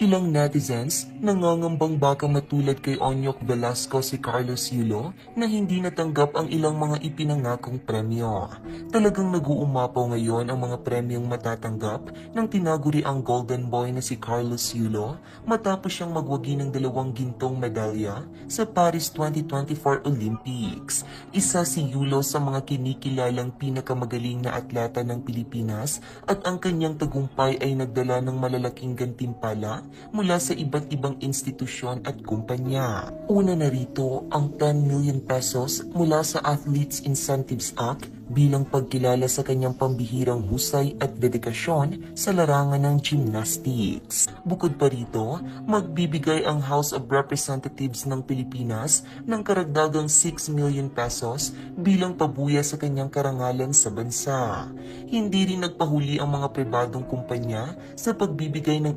Ilang netizens nangangambang baka matulad kay Onyok Velasco si Carlos Yulo na hindi natanggap ang ilang mga ipinangakong premyo. Talagang nag-uumapaw ngayon ang mga premyong matatanggap ng tinaguri ang Golden Boy na si Carlos Yulo matapos siyang magwagi ng dalawang gintong medalya sa Paris 2024 Olympics. Isa si Yulo sa mga kinikilalang pinakamagaling na atleta ng Pilipinas at ang kanyang tagumpay ay nagdala ng malalaking gantimpala mula sa iba't ibang institusyon at kumpanya. Una na rito ang 10 million pesos mula sa Athletes Incentives Act bilang pagkilala sa kanyang pambihirang husay at dedikasyon sa larangan ng gymnastics. Bukod pa rito, magbibigay ang House of Representatives ng Pilipinas ng karagdagang 6 million pesos bilang pabuya sa kanyang karangalan sa bansa. Hindi rin nagpahuli ang mga pribadong kumpanya sa pagbibigay ng